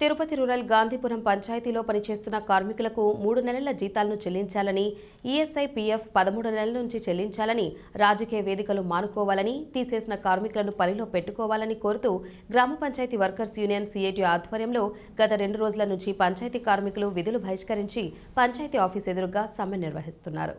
Tirupati rural Gandhipuram పంచాయతీలో పనిచేస్తున్న కార్మికులకు మూడు నెలల జీతాలను చెల్లించాలని ఈఎస్ఐ పీఎఫ్ పదమూడు నెలల నుంచి చెల్లించాలని రాజకీయ వేదికలు మానుకోవాలని తీసేసిన కార్మికులను పనిలో పెట్టుకోవాలని కోరుతూ గ్రామ పంచాయతీ వర్కర్స్ యూనియన్ సిఐటి ఆధ్వర్యంలో గత రెండు రోజుల నుంచి పంచాయతీ కార్మికులు విధులు బహిష్కరించి పంచాయతీ ఆఫీస్ ఎదురుగా సమ్మె నిర్వహిస్తున్నారు.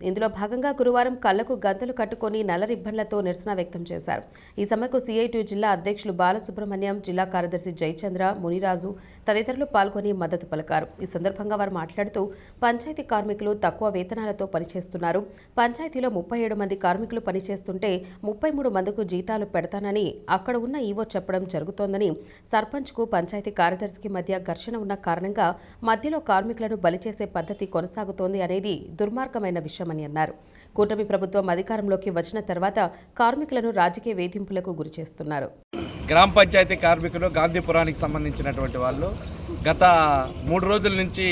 ఇందులో భాగంగా గురువారం కళ్ళకు గంతలు కట్టుకొని నల్ల రిబ్బన్లతో నిరసన వ్యక్తం చేశారు. ఈ సమ్మెకు సిఐటి జిల్లా అధ్యక్షులు బాలసుబ్రహ్మణ్యం జిల్లా కార్యదర్శి జయచంద్ర మునిరాజు తదితరులు పాల్గొని మద్దతు పలికారు. ఈ సందర్భంగా వారు మాట్లాడుతూ పంచాయతీ కార్మికులు తక్కువ వేతనాలతో పనిచేస్తున్నారు. పంచాయతీలో ముప్పై ఏడు మంది కార్మికులు పనిచేస్తుంటే ముప్పై మూడు మందికి జీతాలు పెడతానని అక్కడ ఉన్న ఈవో చెప్పడం జరుగుతోందని సర్పంచ్కు పంచాయతీ కార్యదర్శికి మధ్య ఘర్షణ ఉన్న కారణంగా మధ్యలో కార్మికులను బలి చేసే పద్ధతి కొనసాగుతోంది అనేది దుర్మార్గమైన విషయం. విషయమని అన్నారు. కూటమి ప్రభుత్వం అధికారంలోకి వచ్చిన తర్వాత కార్మికులను రాజకీయ వేధింపులకు గురి చేస్తున్నారు. గ్రామ పంచాయతీ కార్మికులు గాంధీపురానికి సంబంధించినటువంటి వాళ్ళు గత మూడు రోజుల నుంచి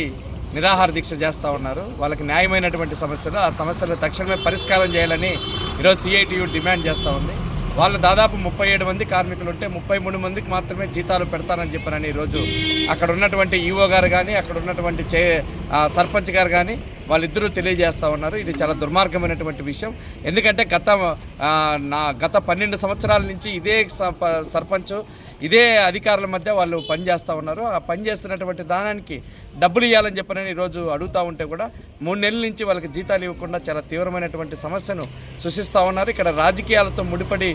నిరాహార దీక్ష చేస్తూ ఉన్నారు. వాళ్ళకి న్యాయమైనటువంటి సమస్యలు ఆ సమస్యలు తక్షణమే పరిష్కారం చేయాలని ఈరోజు సిఐటియు డిమాండ్ చేస్తూ ఉంది. వాళ్ళు దాదాపు ముప్పై ఏడు మంది కార్మికులు ఉంటే ముప్పై మూడు మందికి మాత్రమే జీతాలు పెడతానని చెప్పారని ఈరోజు అక్కడ ఉన్నటువంటి ఈఓ గారు కానీ అక్కడ ఉన్నటువంటి చే ఆ, సర్పంచ్ గారు కానీ వాళ్ళిద్దరూ తెలియజేస్తూ ఉన్నారు. ఇది చాలా దుర్మార్గమైనటువంటి విషయం. ఎందుకంటే గత నా గత పన్నెండు సంవత్సరాల నుంచి ఇదే సర్పంచ్ ఇదే అధికారుల మధ్య వాళ్ళు పనిచేస్తూ ఉన్నారు. ఆ పనిచేస్తున్నటువంటి దానానికి డబ్బులు ఇవ్వాలని చెప్పనని ఈరోజు అడుగుతూ ఉంటే కూడా మూడు నెలల నుంచి వాళ్ళకి జీతాలు ఇవ్వకుండా చాలా తీవ్రమైనటువంటి సమస్యను సృష్టిస్తూ ఉన్నారు. ఇక్కడ రాజకీయాలతో ముడిపడి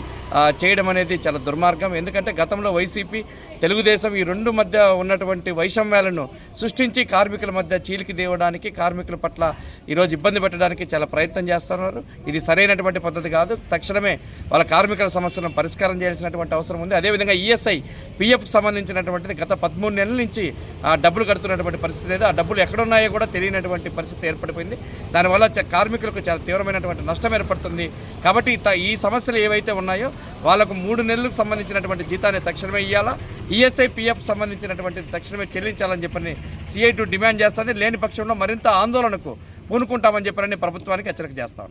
చేయడం అనేది చాలా దుర్మార్గం. ఎందుకంటే గతంలో వైసీపీ తెలుగుదేశం ఈ రెండు మధ్య ఉన్నటువంటి వైషమ్యాలను సృష్టించి కార్మికుల మధ్య చీలికి దేవడానికి కార్మికుల పట్ల ఈరోజు ఇబ్బంది పెట్టడానికి చాలా ప్రయత్నం చేస్తున్నారు. ఇది సరైనటువంటి పద్ధతి కాదు. తక్షణమే వాళ్ళ కార్మికుల సమస్యలను పరిష్కారం చేయాల్సినటువంటి అవసరం ఉంది. అదేవిధంగా ఈఎస్ఐ పిఎఫ్కి సంబంధించినటువంటిది గత పదమూడు నెలల నుంచి డబ్బులు కడుతున్నటువంటి పరిస్థితి లేదు. ఆ డబ్బులు ఎక్కడున్నాయో కూడా తెలియనటువంటి పరిస్థితి ఏర్పడిపోయింది. దానివల్ల కార్మికులకు చాలా తీవ్రమైనటువంటి నష్టం ఏర్పడుతుంది. కాబట్టి త- ఈ సమస్యలు ఏవైతే ఉన్నాయో వాళ్ళకు మూడు నెలలకు సంబంధించినటువంటి జీతాన్ని తక్షణమే ఇవ్వాలా ఈఎస్ఐ పిఎఫ్ సంబంధించినటువంటి తక్షణమే చెల్లించాలని చెప్పని సిఐ డిమాండ్ చేస్తుంది. లేని పక్షంలో మరింత ఆందోళనకు పూనుకుంటామని చెప్పని ప్రభుత్వానికి హెచ్చరిక చేస్తా